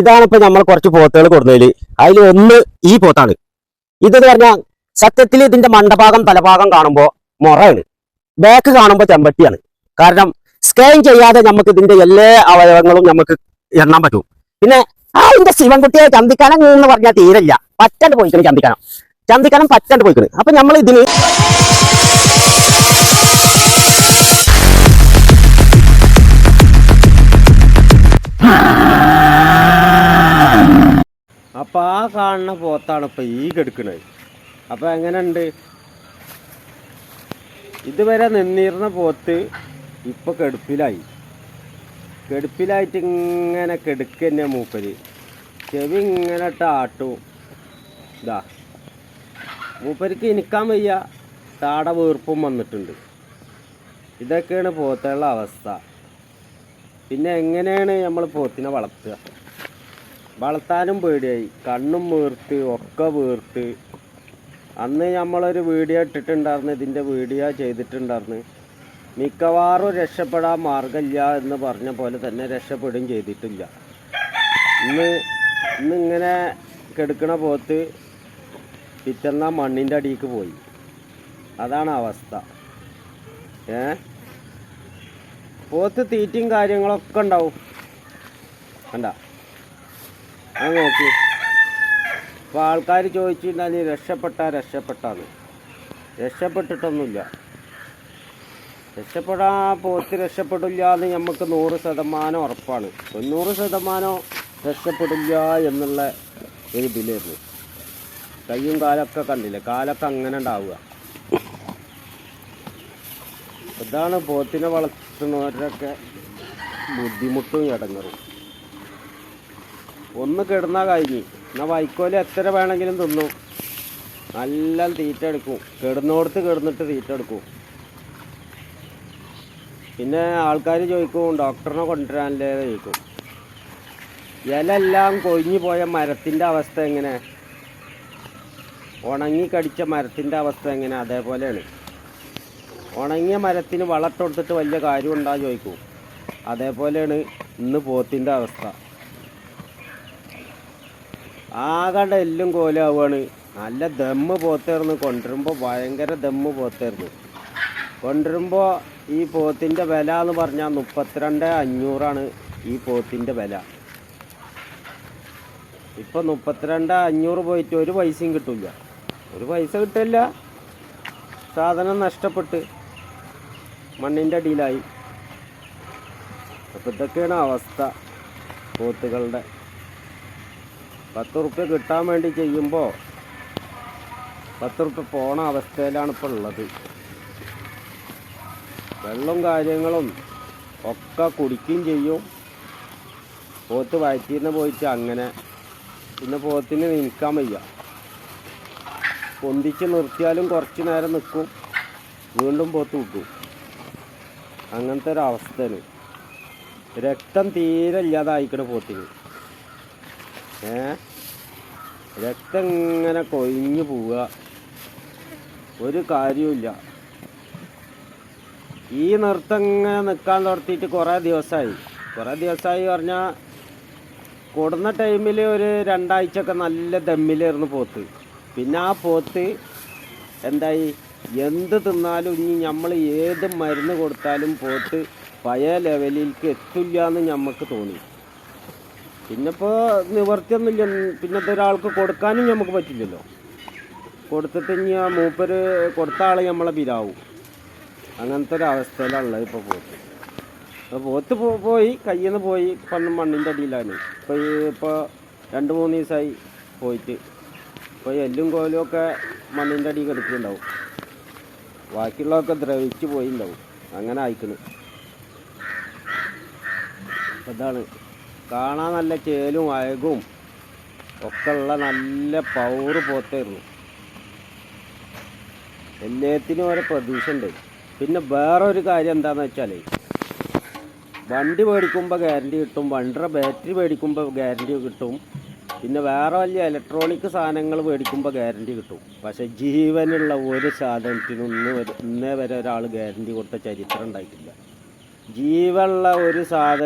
ഇതാണ് ഇപ്പൊ നമ്മൾ കുറച്ച് പോത്തുകൾ കൊടുന്നതിൽ അതിൽ ഒന്ന് ഈ പോത്താണ്. ഇതെന്ന് പറഞ്ഞാൽ സത്യത്തിൽ ഇതിന്റെ മണ്ടഭാഗം തലഭാഗം കാണുമ്പോ മുറയാണ്. ബാക്ക് കാണുമ്പോൾ ചെമ്പട്ടിയാണ്. കാരണം സ്കാൻ ചെയ്യാതെ നമുക്ക് ഇതിന്റെ എല്ലാ അവയവങ്ങളും നമുക്ക് എണ്ണാൻ പറ്റും. പിന്നെ ആ ഇതിന്റെ ശിവൻകുട്ടിയെ ചന്തിക്കാനം എന്ന് പറഞ്ഞാൽ തീരല്ല. പറ്റാണ്ട് പോയിക്കണം ചന്തിക്കാനം. ചന്തിക്കാനം പറ്റാണ്ട് പോയിക്കണം. അപ്പൊ നമ്മൾ ഇതിന് അപ്പൊ ആ കാണുന്ന പോത്താണ് ഇപ്പം ഈ കെടുക്കുന്നത് അപ്പോൾ എങ്ങനെയുണ്ട്? ഇതുവരെ നിന്നിരുന്ന പോത്ത് ഇപ്പം കെടുപ്പിലായി. കെടുപ്പിലായിട്ട് ഇങ്ങനെ കെടുക്ക തന്നെ മൂപ്പര്. ചെവി ഇങ്ങനെ ടാട്ടും. ഇതാ മൂപ്പർക്ക് ഇനിക്കാൻ വയ്യ. താട വീർപ്പും വന്നിട്ടുണ്ട്. ഇതൊക്കെയാണ് പോത്തുള്ള അവസ്ഥ. പിന്നെ എങ്ങനെയാണ് നമ്മൾ പോത്തിനെ വളർത്തുക? വളർത്താനും പേടിയായി. കണ്ണും വീർത്ത് ഒക്കെ വീർത്ത്. അന്ന് നമ്മളൊരു വീഡിയോ ഇട്ടിട്ടുണ്ടായിരുന്നു. ഇതിന്റെ വീഡിയോ ചെയ്തിട്ടുണ്ടായിരുന്നു. മിക്കവാറും രക്ഷപ്പെടാൻ മാർഗമില്ല എന്ന് പറഞ്ഞ പോലെ തന്നെ രക്ഷപ്പെടുകയും ചെയ്തിട്ടില്ല. ഇന്ന് ഇന്നിങ്ങനെ കെടുക്കണ പോത്ത് പിറ്റന്ന മണ്ണിന്റെ അടിയിലേക്ക് പോയി. അതാണ് അവസ്ഥ. ഏ? പോത്ത് തീറ്റയും കാര്യങ്ങളൊക്കെ ഉണ്ടാവും. കണ്ട? നോക്കി. അപ്പോൾ ആൾക്കാർ നീ രക്ഷപ്പെട്ട രക്ഷപ്പെട്ടാന്ന്. രക്ഷപ്പെട്ടിട്ടൊന്നുമില്ല. രക്ഷപ്പെടാ പോത്ത് രക്ഷപ്പെടില്ല എന്ന് നമുക്ക് നൂറ് ശതമാനം ഉറപ്പാണ്. തൊണ്ണൂറ് ശതമാനം രക്ഷപ്പെടില്ല എന്നുള്ള ഒരു ബിലായിരുന്നു കയ്യും കാലൊക്കെ കണ്ടില്ലേ? കാലൊക്കെ അങ്ങനെ ഉണ്ടാവുക. ഇതാണ് പോത്തിനെ വളർത്തുന്നവരുടെയൊക്കെ ബുദ്ധിമുട്ടും ഇടങ്ങറും. ഒന്ന് കിടന്നാൽ കഴിഞ്ഞു. എന്നാൽ വൈക്കോൽ എത്ര വേണമെങ്കിലും തിന്നും. നല്ല തീറ്റ എടുക്കും. കിടന്നോടത്ത് കിടന്നിട്ട് തീറ്റ എടുക്കും. പിന്നെ ആൾക്കാർ ചോദിക്കും ഡോക്ടറിനെ കൊണ്ടുവരാനല്ലേ? ചോദിക്കും. ഇലെല്ലാം കൊഴിഞ്ഞു പോയ മരത്തിന്റെ അവസ്ഥ എങ്ങനെ? ഉണങ്ങി കടിച്ച മരത്തിന്റെ അവസ്ഥ എങ്ങനെ? അതേപോലെയാണ്. ഉണങ്ങിയ മരത്തിന് വളർത്തൊടുത്തിട്ട് വലിയ കാര്യം ഉണ്ടാകും ചോദിക്കും. അതേപോലെയാണ് ഇന്ന് പോത്തിന്റെ അവസ്ഥ. ആകണ്ട എല്ലും കോലാവുകയാണ്. നല്ല ദമ്മ് പോത്തേർന്ന് കൊണ്ടുവരുമ്പോൾ ഭയങ്കര ദമ്മ് പോത്തേർന്ന് കൊണ്ടുവരുമ്പോൾ ഈ പോത്തിന്റെ വില എന്ന് പറഞ്ഞാൽ മുപ്പത്തിരണ്ട് അഞ്ഞൂറാണ് ഈ പോത്തിന്റെ വില. ഇപ്പം മുപ്പത്തിരണ്ട് അഞ്ഞൂറ് പോയിട്ട് ഒരു പൈസയും കിട്ടില്ല ഒരു പൈസ കിട്ടില്ല. സാധനം നഷ്ടപ്പെട്ട് മണ്ണിന്റെ അടിയിലായി. അപ്പം ഇതൊക്കെയാണ് അവസ്ഥ പോത്തുകളുടെ പത്ത് റുപ്യ കിട്ടാൻ വേണ്ടി ചെയ്യുമ്പോൾ പത്ത് റുപ്യ പോണ അവസ്ഥയിലാണ് ഇപ്പോൾ ഉള്ളത്. വെള്ളവും കാര്യങ്ങളും ഒക്കെ കുടിക്കുകയും ചെയ്യും. പോത്ത് വയറ്റിന്ന് പോയിട്ട് അങ്ങനെ പിന്നെ പോത്തിന് നിൽക്കാൻ വയ്യ. പൊന്തിച്ച് നിർത്തിയാലും കുറച്ച് നേരം നിൽക്കും. വീണ്ടും പോത്ത് വിട്ടു അങ്ങനത്തെ ഒരു അവസ്ഥയാണ്. രക്തം തീരെ ഇല്ലാതായിക്കണ പോത്തിന്. രക്തം ഇങ്ങനെ കൊഴിഞ്ഞു പോവുക. ഒരു കാര്യമില്ല ഈ നൃത്തം ഇങ്ങനെ നിൽക്കാൻ തുടത്തിയിട്ട് കുറേ ദിവസമായി കുറേ ദിവസമായി പറഞ്ഞാൽ കൊടുന്ന ടൈമിൽ ഒരു രണ്ടാഴ്ചയൊക്കെ നല്ല ദമ്മിലായിരുന്നു പോത്ത്. പിന്നെ ആ പോത്ത് എന്തായി? എന്ത് തിന്നാലും ഇനി നമ്മൾ ഏത് മരുന്ന് കൊടുത്താലും പോത്ത് പഴയ ലെവലിലേക്ക് എത്തില്ല എന്ന് നമുക്ക് തോന്നി. പിന്നെ ഇപ്പോൾ നിവർത്തിയൊന്നുമില്ല പിന്നത്തെ ഒരാൾക്ക് കൊടുക്കാനും നമുക്ക് പറ്റില്ലല്ലോ. കൊടുത്തിട്ട് ഇനി ആ മൂപ്പര് കൊടുത്ത ആൾ നമ്മളെ പിരാവും അങ്ങനത്തെ ഒരു അവസ്ഥയിലുള്ളത് ഇപ്പോൾ പോത്ത് അപ്പോൾ പോത്ത് പോയി കയ്യിൽ നിന്ന് പോയി പണ്ട് മണ്ണിന്റെ അടിയിലാണ്. ഇപ്പോൾ ഈ ഇപ്പോൾ രണ്ട് മൂന്ന് ദിവസമായി പോയിട്ട്. ഇപ്പോൾ എല്ലും കോലും ഒക്കെ മണ്ണിന്റെ അടിയിൽ കിടക്കുന്നുണ്ടാവും. ബാക്കിയുള്ളതൊക്കെ ദ്രവിച്ച് പോയിണ്ടാവും. അങ്ങനെ അയക്കണ് അതാണ്. കാണാൻ നല്ല ചേലും അയകും. ഒക്കെ ഉള്ള നല്ല പവറ് പോത്തായിരുന്നു എല്ലാത്തിനും ഓരോ പ്രതീക്ഷ ഉണ്ട് പിന്നെ വേറെ ഒരു കാര്യം എന്താണെന്ന് വെച്ചാൽ വണ്ടി മേടിക്കുമ്പോൾ ഗ്യാരണ്ടി കിട്ടും വണ്ടിയുടെ ബാറ്ററി മേടിക്കുമ്പോൾ ഗ്യാരണ്ടി കിട്ടും പിന്നെ വേറെ വലിയ ഇലക്ട്രോണിക് സാധനങ്ങൾ മേടിക്കുമ്പോൾ ഗ്യാരണ്ടി കിട്ടും. പക്ഷേ ജീവനുള്ള ഒരു സാധനത്തിനും ഇന്ന് ഇന്നേ വരെ ഒരാൾ ഗ്യാരണ്ടി കൊടുത്ത ചരിത്രം ഉണ്ടായിട്ടില്ല. ജീവനുള്ള ഒരു സാധനം